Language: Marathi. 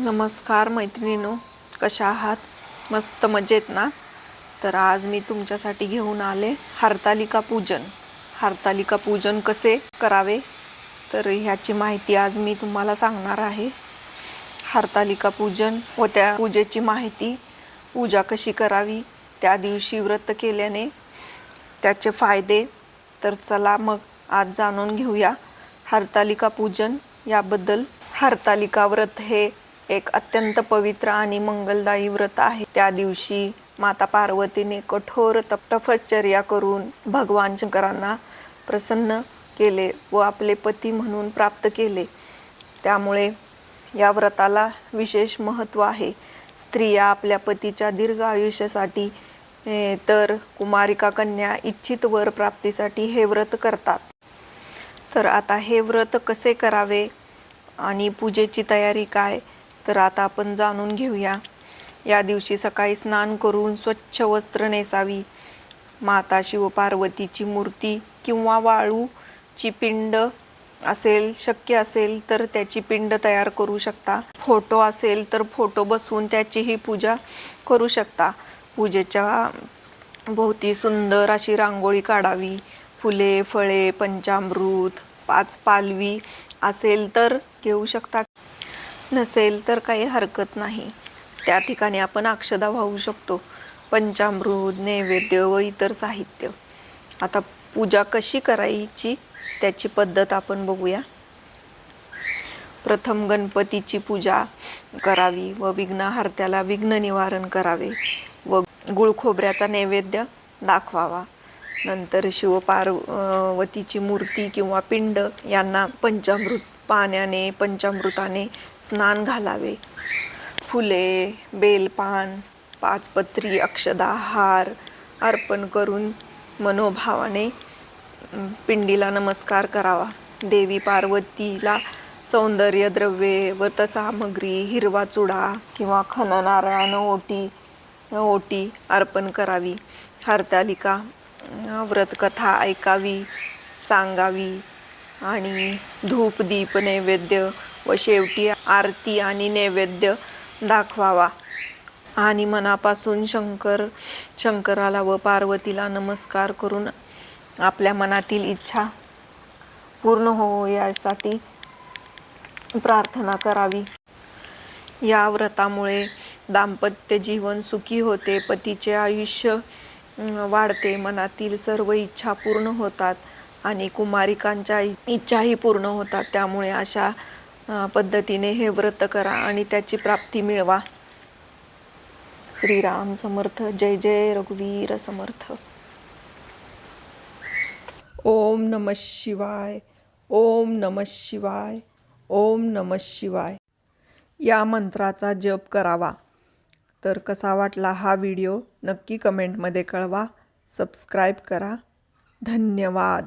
नमस्कार मैत्रिणीनो कशा आहात? मस्त मजेत ना? तर आज मी तुमच्यासाठी घेऊन आले हरतालिका पूजन. हरतालिका पूजन कसे करावे? तर ह्याची माहिती आज मी तुम्हाला सांगणार आहे. हरतालिका पूजन व त्या पूजेची माहिती पूजा कशी करावी त्या दिवशी व्रत केल्याने त्याचे फायदे. तर चला मग आज जाणून घेऊया हरतालिका पूजन याबद्दल. हरतालिका व्रत हे एक अत्यंत पवित्र आणि मंगलदायी व्रत आहे. त्या दिवशी माता पार्वतीने कठोर तप तपश्चर्या करून भगवान शंकरांना प्रसन्न केले व आपले पती म्हणून प्राप्त केले. त्यामुळे या व्रताला विशेष महत्त्व आहे. स्त्रिया आपल्या पतीच्या दीर्घ आयुष्यासाठी तर कुमारिका कन्या इच्छित वर प्राप्तीसाठी हे व्रत करतात. तर आता हे व्रत कसे करावे आणि पूजेची तयारी काय? तर आता आपण जाणून घेऊया. या दिवशी सकाळी स्नान करून स्वच्छ वस्त्र नेसावी. माता शिव पार्वतीची मूर्ती किंवा वाळूची पिंड असेल शक्य असेल तर त्याची पिंड तयार करू शकता. फोटो असेल तर फोटो बसवून त्याचीही पूजा करू शकता. पूजेच्या भोवती सुंदर अशी रांगोळी काढावी. फुले फळे पंचामृत पाच पालवी असेल तर घेऊ शकता. नसेल तर काही हरकत नाही. त्या ठिकाणी आपण अक्षदा वाहू शकतो. पंचामृत नैवेद्य व इतर साहित्य. आता पूजा कशी करायची त्याची पद्धत आपण बघूया. प्रथम गणपतीची पूजा करावी व विघ्नहर्त्याला विघ्न निवारण करावे व गुळखोबऱ्याचा नैवेद्य दाखवावा. नंतर शिवपार्वतीची मूर्ती किंवा पिंड यांना पंचामृत पाण्याने पंचामृताने स्नान घालावे. फुले बेलपान पाचपत्री अक्षदा हार अर्पण करून मनोभावाने पिंडीला नमस्कार करावा. देवी पार्वतीला सौंदर्य द्रव्ये व्रतसामग्री हिरवा चुडा किंवा खननारायण ओटी ओटी अर्पण करावी. हरतालिका व्रतकथा ऐकावी सांगावी. आणि धूप दीप नैवेद्य व शेवटी आरती आणि नैवेद्य दाखवावा. आणि मनापासून शंकर शंकराला व पार्वतीला नमस्कार करून आपल्या मनातील इच्छा पूर्ण हो यासाठी प्रार्थना करावी. या व्रतामुळे दाम्पत्य जीवन सुखी होते पतीचे आयुष्य वाढते मनातील सर्व इच्छा पूर्ण होतात. आणि कुमारिकांच्या इ- इच्छाही पूर्ण होतात. त्यामुळे अशा पद्धतीने हे व्रत करा आणि त्याची प्राप्ती मिळवा. श्रीराम समर्थ. जय जय रघुवीर समर्थ. ओम नम शिवाय. ओम नम शिवाय. ओम नम शिवाय. या मंत्राचा जप करावा. तर कसा वाटला हा व्हिडिओ नक्की कमेंटमध्ये कळवा. सबस्क्राईब करा. धन्यवाद.